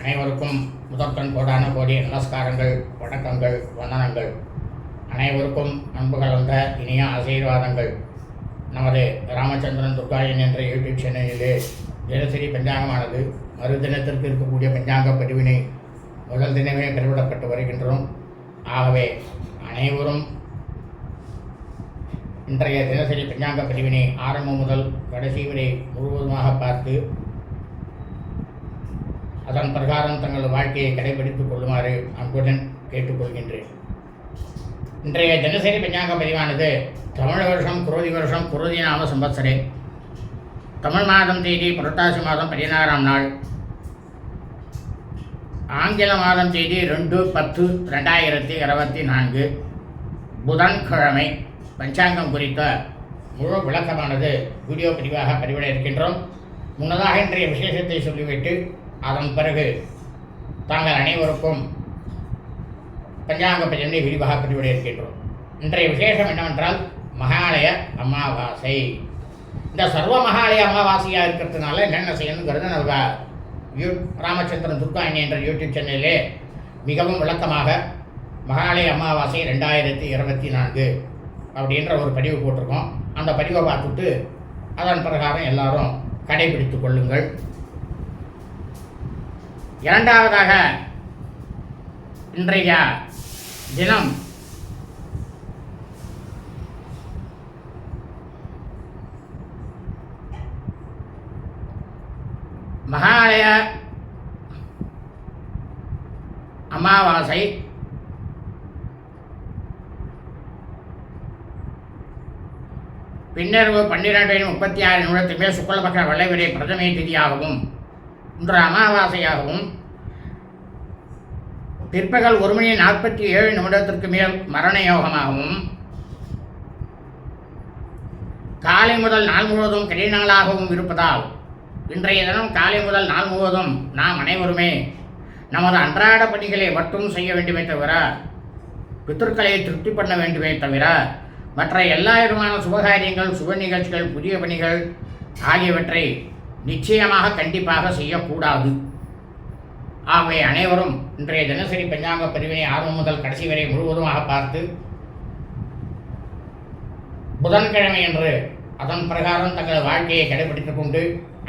அனைவருக்கும் முதற்கண் கோடான கோடி நமஸ்காரங்கள் வணக்கங்கள் வந்தனங்கள். அனைவருக்கும் அன்பு கலந்த இனிய ஆசீர்வாதங்கள். நமது ராமச்சந்திரன் துர்காயன் என்ற யூடியூப் சேனலிலே தினசரி பஞ்சாங்கமானது மறு தினத்திற்கு இருக்கக்கூடிய பஞ்சாங்க பதிவினை முதல் தினமே பெருவிடப்பட்டு வருகின்றோம். ஆகவே அனைவரும் இன்றைய தினசரி பஞ்சாங்க பதிவினை ஆரம்பம் முதல் கடைசி வரை முழுவதுமாக பார்த்து அதன் பிரகாரம் தங்கள் வாழ்க்கையை கடைபிடித்துக் கொள்ளுமாறு அன்புடன் கேட்டுக்கொள்கின்றேன். இன்றைய தினசரி பஞ்சாங்க பதிவானது தமிழ் வருஷம் குரோதி வருஷம் குரோதி நாம சம்பத்சரே தமிழ் மாதம் தேதி புரட்டாசி மாதம் பதினாறாம் நாள். ஆங்கில மாதம் தேதி ரெண்டு பத்து ரெண்டாயிரத்தி இருபத்தி நான்கு. புதன்கிழமை பஞ்சாங்கம் குறித்த முழு விளக்கமானது வீடியோ பதிவாக பதிவிட இருக்கின்றோம். முன்னதாக இன்றைய விசேஷத்தை சொல்லிவிட்டு அதன் பிறகு தாங்கள் அனைவருக்கும் பஞ்சாங்க பதிவினை விரிவாக பதிவிட இருக்கின்றோம். இன்றைய விசேஷம் என்னவென்றால் மகாலய அமாவாசை. இந்த சர்வ மகாலய அமாவாசையாக இருக்கிறதுனால என்னென்ன செய்யணுங்கிறது நம்ம யூ ராமச்சந்திரன் துர்காயணி என்ற யூடியூப் சேனலிலே மிகவும் விளக்கமாக மகாலய அமாவாசை ரெண்டாயிரத்தி இருபத்தி நான்கு அப்படின்ற ஒரு பதிவு போட்டிருக்கோம். அந்த பதிவை பார்த்துட்டு அதன் பிரகாரம் எல்லாரும் கடைபிடித்து கொள்ளுங்கள். இரண்டாவதாக இன்றைய தினம் மகாலய அமாவாசை பின்னர்வு பன்னிரெண்டு முப்பத்தி ஆறு நிமிடத்துமே மேல் சுக்லபக்ஷ பிரதமை திதியாகவும் இன்று அமாவாசையாகவும் பிற்பகல் ஒரு மணி நாற்பத்தி ஏழு நிமிடத்திற்கு மேல் மரண யோகமாகவும் காலை முதல் நாள் முழுவதும் கரிநாளாகவும் இருப்பதால் இன்றைய தினம் காலை முதல் நாள் முழுவதும் நாம் அனைவருமே நமது அன்றாட பணிகளை மட்டும் செய்ய வேண்டுமே தவிர பித்தர்களை திருப்தி பண்ண வேண்டுமே தவிர மற்ற எல்லா விதமான சுபகாரியங்கள் சுப நிகழ்ச்சிகள் புதிய பணிகள் ஆகியவற்றை நிச்சயமாக கண்டிப்பாக செய்யக்கூடாது. ஆகவே அனைவரும் இன்றைய தினசரி பஞ்சாங்க பிரிவினை ஆரம்பம் முதல் கடைசி வரை முழுவதுமாக பார்த்து புதன்கிழமை என்று அதன் பிரகாரம் தங்கள் வாழ்க்கையை கடைபிடித்துக் கொண்டு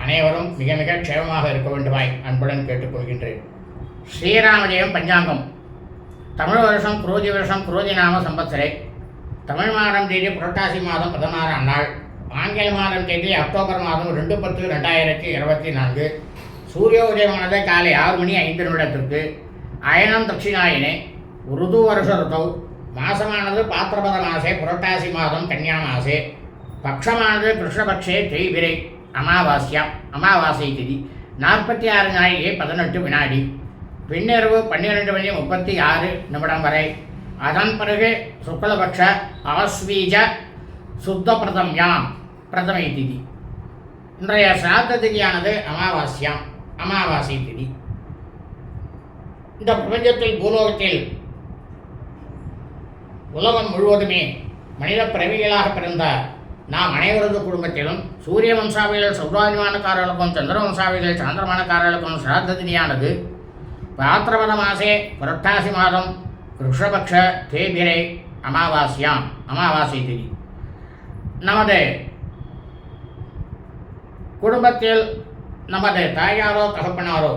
அனைவரும் மிக மிக க்ஷேமமாக இருக்க வேண்டுமாய் அன்புடன் கேட்டுக்கொள்கின்றேன் ஸ்ரீராமஜெயம் பஞ்சாங்கம். தமிழ் வருஷம் குரோதி வருஷம் குரோதி நாம சம்பத்சரே. தமிழ் மாதம் தேதி புரட்டாசி மாதம் பதினாறாம் நாள். ஆங்கில மாதம் தேதி அக்டோபர் மாதம் ரெண்டு பத்து ரெண்டாயிரத்தி இருபத்தி நான்கு. சூரிய உதயமானது காலை ஆறு மணி ஐந்து நிமிடத்திற்கு. அயனம் தட்சிணாயினே ருது வருஷ ருதௌ மாசமானது பாத்திரபத மாசே புரட்டாசி மாதம் கன்னியா மாசே. பக்ஷமானது கிருஷ்ணபக்ஷே தேய்பிரை அமாவாசியா அமாவாசை திதி. நாற்பத்தி ஆறு நாழிகை பதினெட்டு வினாடி. பின்னிரவு பன்னிரெண்டு மணி முப்பத்தி ஆறு நிமிடம் வரை. அதன் பிறகு சுக்லபக்ஷ ஆஸ்வீஜ சுத்த பிரதம்யாம் பிரதமை திதி. இன்றைய சிராத்த திதியானது அமாவாஸ்யாம் அமாவாசை திதி. இந்த பிரபஞ்சத்தில் பூலோகத்தில் உலகம் முழுவதுமே மனித பிறவிகளாக பிறந்த நாம் அனைவரது குடும்பத்திலும் சூரிய வம்சாவிகள் சௌராஜமானக்காரர்களுக்கும் சந்திர வம்சாவிகள் சாந்திரமானக்காரர்களுக்கும் சிராத்த திதியானது பாத்திரபத மாசே புரட்டாசி மாதம் ருஷபக்ஷ தேபிரை அமாவாசியாம் அமாவாசை திதி. நமது குடும்பத்தில் நமது தாயாரோ தகப்பனாரோ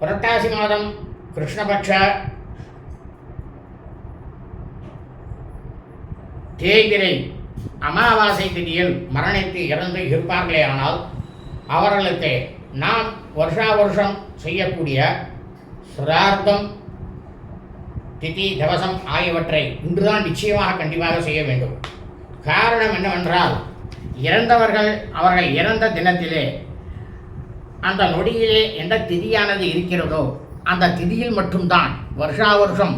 புரட்டாசி மாதம் கிருஷ்ணபட்ச தேய்கிரை அமாவாசை திதியில் மரணித்து இறந்து இருப்பார்களே ஆனால் அவர்களுக்கு நாம் வருஷா வருஷம் செய்யக்கூடிய சுதார்த்தம் திதி தவசம் ஆகியவற்றை இன்றுதான் நிச்சயமாக கண்டிப்பாக செய்ய வேண்டும். காரணம் என்னவென்றால் இறந்தவர்கள் அவர்கள் இறந்த தினத்திலே அந்த நொடியிலே எந்த திதியானது இருக்கிறதோ அந்த திதியில் மட்டும்தான் வருஷா வருஷம்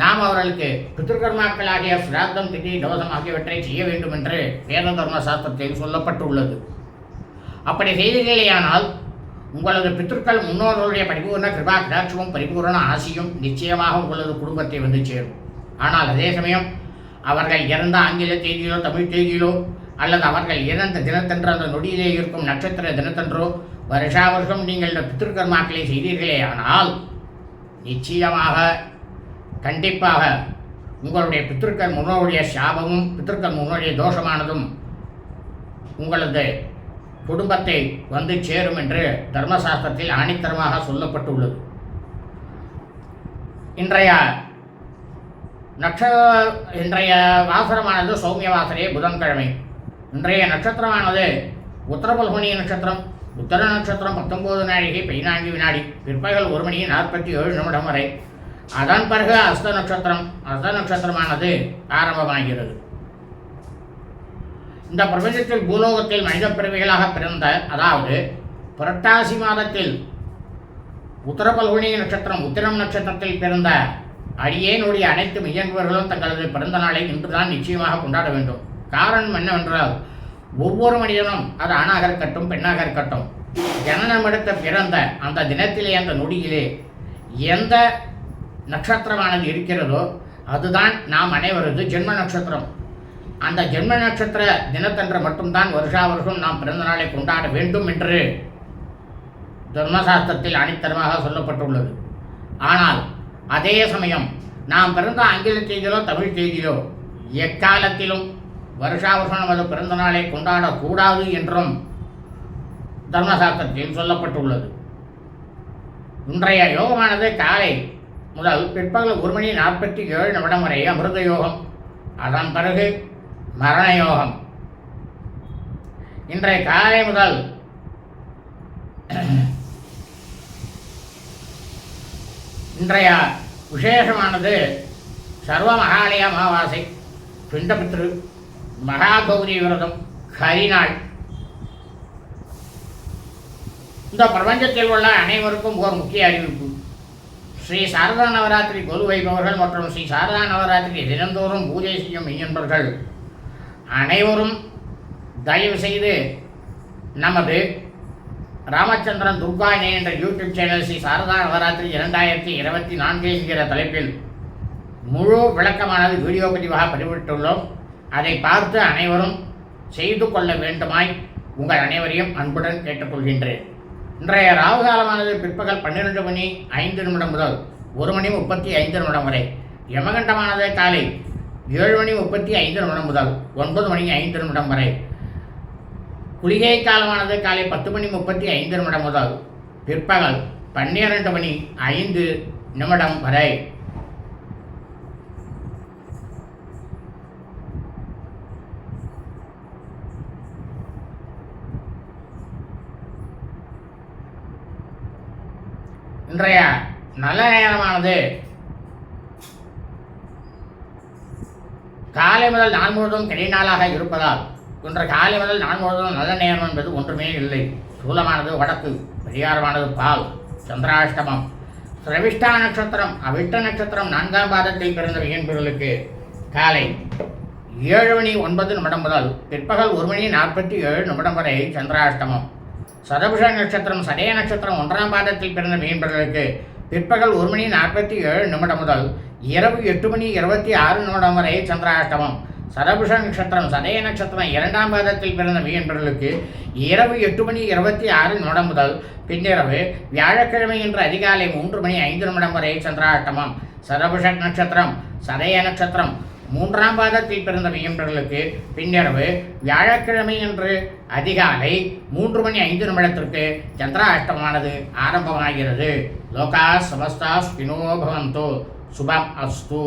நாம் அவர்களுக்கு பித்திருக்கர்மாக்களாகிய சிராத்தம் திதி தோஷம் ஆகியவற்றை செய்ய வேண்டும் என்று வேத தர்ம சாஸ்திரத்தில் சொல்லப்பட்டுள்ளது. அப்படி செய்தீர்களேயானால் உங்களது பித்திருக்கள் முன்னோர்களுடைய பரிபூர்ண கிருபா கிராட்சமும் பரிபூர்ண ஆசியும் நிச்சயமாக உங்களது குடும்பத்தை வந்து சேரும். ஆனால் அதே சமயம் அவர்கள் இறந்த ஆங்கில தேதியிலோ தமிழ் தேதியிலோ அல்லது அவர்கள் இறந்த தினத்தன்று அந்த நொடியிலே இருக்கும் நட்சத்திர தினத்தன்றோ வருஷா வருஷம் நீங்கள் இந்த பித்திருக்கர்மாக்களை செய்தீர்களே ஆனால் நிச்சயமாக கண்டிப்பாக உங்களுடைய பித்திருக்கள் முன்னோருடைய சாபமும் பித்திருக்கள் முன்னோருடைய தோஷமானதும் உங்களது குடும்பத்தை வந்து சேரும் என்று தர்மசாஸ்திரத்தில் ஆணித்தரமாக சொல்லப்பட்டுள்ளது. இன்றைய நட்ச இன்றைய வாசனமானது சௌமிய வாசனையே புதன்கிழமை. இன்றைய நட்சத்திரமானது உத்தரபல்குனி நட்சத்திரம் உத்தர நட்சத்திரம் பத்தொன்பது நாழிகை பதினான்கு வினாடி பிற்பகல் ஒரு மணி நாற்பத்தி ஏழு நிமிடம் வரை. அதன் பிறகு அஸ்த நட்சத்திரம் அஸ்த நட்சத்திரமானது ஆரம்பமாகிறது. இந்த பிரபஞ்சத்தில் பூலோகத்தில் மனித பிறவிகளாக பிறந்த அதாவது புரட்டாசி மாதத்தில் உத்தரபல்குனி நட்சத்திரம் உத்திரம் நட்சத்திரத்தில் பிறந்த அடியேனுடைய அனைத்து மெய்யன்பர்களும் தங்களது பிறந்த நாளை இன்றுதான் நிச்சயமாக கொண்டாட வேண்டும். காரணம் என்னவென்றால் ஒவ்வொரு மனிதனும் அது ஆணாக இருக்கட்டும் பெண்ணாக இருக்கட்டும் ஜனனம் பிறந்த அந்த தினத்திலே அந்த நொடியிலே எந்த நட்சத்திரமானது இருக்கிறதோ அதுதான் நாம் அனைவரது ஜென்ம நட்சத்திரம். அந்த ஜென்ம நட்சத்திர தினத்தன்று மட்டும்தான் வருஷா வருஷம் நாம் பிறந்த நாளை கொண்டாட வேண்டும் என்று தர்மசாஸ்திரத்தில் அணித்தரமாக சொல்லப்பட்டுள்ளது. ஆனால் அதே சமயம் நாம் பிறந்த ஆங்கில செய்தியிலோ தமிழ் செய்தியிலோ எக்காலத்திலும் வருஷா வருஷம் நமது பிறந்த நாளை கொண்டாடக்கூடாது என்றும் தர்மசாஸ்திரத்தில் சொல்லப்பட்டுள்ளது. இன்றைய யோகமானது காலை முதல் பிற்பகல் ஒரு மணி நாற்பத்தி ஏழு நிமிடம் வரை அமிர்த யோகம் அதன் பிறகு மரண யோகம். இன்றைய காலை முதல் இன்றைய விசேஷமானது சர்வ மகாலய அமாவாசை பிண்டபித்ரு மகாகௌரி விரதம் ஹரிநாள். இந்த பிரபஞ்சத்தில் உள்ள அனைவருக்கும் ஒரு முக்கிய அறிவிப்பு. ஸ்ரீ சாரதா நவராத்திரி கொலு வைப்பவர்கள் மற்றும் ஸ்ரீ சாரதா நவராத்திரி தினந்தோறும் பூஜை செய்யும் மெய்யன்பர்கள் அனைவரும் தயவு செய்து நமது ராமச்சந்திரன் துர்காயினி என்ற யூடியூப் சேனல் ஸ்ரீ சாரதா நவராத்திரி இரண்டாயிரத்தி இருபத்தி நான்கு என்கிற தலைப்பில் முழு விளக்கமானது வீடியோ பதிவாக பதிவிட்டுள்ளோம். அதை பார்த்து அனைவரும் செய்து கொள்ள வேண்டுமாய் உங்கள் அனைவரையும் அன்புடன் கேட்டுக்கொள்கின்றேன். இன்றைய ராகுகாலமானது பிற்பகல் பன்னிரெண்டு மணி ஐந்து நிமிடம் முதல் ஒரு மணி முப்பத்தி ஐந்து நிமிடம் வரை. யமகண்டமானது காலை ஏழு மணி முப்பத்தி ஐந்து நிமிடம் முதல் ஒன்பது மணி ஐந்து நிமிடம் வரை. குளிகை காலமானது காலை பத்து மணி முப்பத்தி ஐந்து நிமிடம் முதல் பிற்பகல் பன்னிரண்டு மணி ஐந்து நிமிடம் வரை. இன்றைய நல்ல நேரமானது. காலை முதல் நான் முழுவதும் கிடை நாளாக இருப்பதால் இன்று காலை முதல் நான் முழுவதும் நல்ல நேரம் என்பது ஒன்றுமே இல்லை. சூலமானது வடக்கு பரிகாரமானது பால் சந்திராஷ்டமம். சிரவிஷ்டா நட்சத்திரம் அவிட்ட நட்சத்திரம் நான்காம் பாதத்தில் பிறந்த வியன்பர்களுக்கு காலை ஏழு மணி ஒன்பது நிமிடம் முதல் பிற்பகல் ஒரு மணி நாற்பத்தி ஏழு நிமிடம் வரை சந்திராஷ்டமம். சதபுஷ நட்சத்திரம் சதய நட்சத்திரம் ஒன்றாம் பாதத்தில் பிறந்த மீன்பர்களுக்கு பிற்பகல் ஒரு மணி நாற்பத்தி ஏழு நிமிடம் முதல் இரவு எட்டு மணி இருபத்தி ஆறு நிமிடம் வரை சந்திராஷ்டமம். சதபுஷ நட்சத்திரம் சதய நட்சத்திரம் இரண்டாம் பாதத்தில் பிறந்த மீன்பர்களுக்கு இரவு எட்டு மணி இருபத்தி ஆறு நிமிடம் முதல் பின்னிரவு வியாழக்கிழமை என்ற அதிகாலை மூன்று மணி ஐந்து நிமிடம் வரை சந்திராஷ்டமம். சதபுஷ நட்சத்திரம் சதய நட்சத்திரம் மூன்றாம் பாதத்தில் பிறந்த மீன்பர்களுக்கு பின்னிரவு வியாழக்கிழமை என்று அதிகாலை மூன்று மணி ஐந்து நிமிடத்திற்கு சந்திராஷ்டமானது ஆரம்பமாகிறது. லோகா சமஸ்தா ஸ்பினோ பவந்தோ. சுபம் அஸ்து.